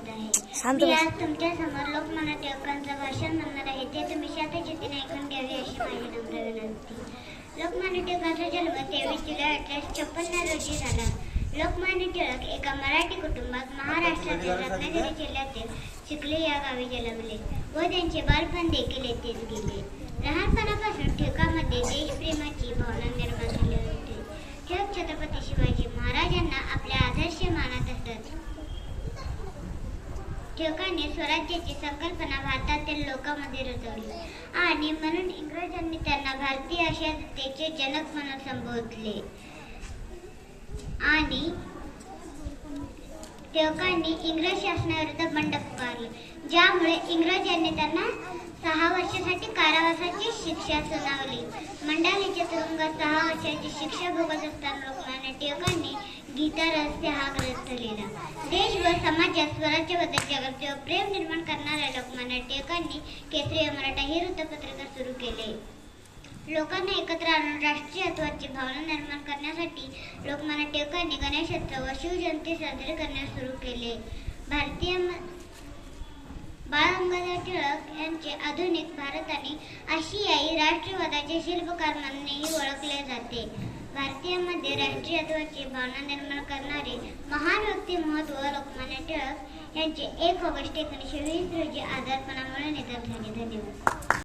शांत मी आज तुमच्यासमोर लोकमान्य टिळकांचं भाषण म्हणणार आहे. ते तुम्ही शांतचितीने ऐकून घ्यावे अशी माझी नम्र विनंती. लोकमान्य टिळकांचा जन्म तेवीस जुलै अठराशे छप्पन्न रोजी झाला. लोकमान्य टिळक एका मराठी कुटुंबात महाराष्ट्रातील रत्नागिरी जिल्ह्यातील चिखली या गावी जन्मले व त्यांचे बालपण देखील येथेच गेले. लहानपणापासून टिळकामध्ये टिळकांनी स्वराज्याची संकल्पना भारतातील लोकांमध्ये रुजवली. आणि म्हणून इंग्रजांनी त्यांना भारतीय आशातेचे जनक म्हणून संबोधले. आणि टिळकांनी इंग्रज शासनाविरुद्ध बंड पुकारले ज्यामुळे इंग्रजांनी त्यांना सहा वर्षासाठी कारावासाची शिक्षा सुनावली. मंडालीच्या तुरुंगात सहा वर्षाची शिक्षा भोगत असताना लोकमान्य टिळकांनी गीता रहस्य हा ग्रंथ लिहिला. देश व समाजात स्वराज्याबद्दल जागृती व प्रेम निर्माण करणाऱ्या लोकमान्य टिळकांनी केसरी मराठा हे वृत्तपत्रिका सुरू केले. लोकांना एकत्र आणून राष्ट्रीयत्वाची भावना निर्माण करण्यासाठी लोकमान्य टिळकांनी गणेशोत्सव व शिवजयंती साजरे करण्यास सुरू केले. भारतीय बाळ गंगाधर टिळक यांचे आधुनिक भारत आणि आशियाई राष्ट्रवादाचे शिल्पकार म्हणूनही ओळखले जाते. भारतीयांमध्ये राष्ट्रीयत्वाची भावना निर्माण करणारे महान व्यक्तिमत्व लोकमान्य टिळक यांचे एक ऑगस्ट एकोणीसशे वीस रोजी आजारपणामुळे निधन झाले धन्यवाद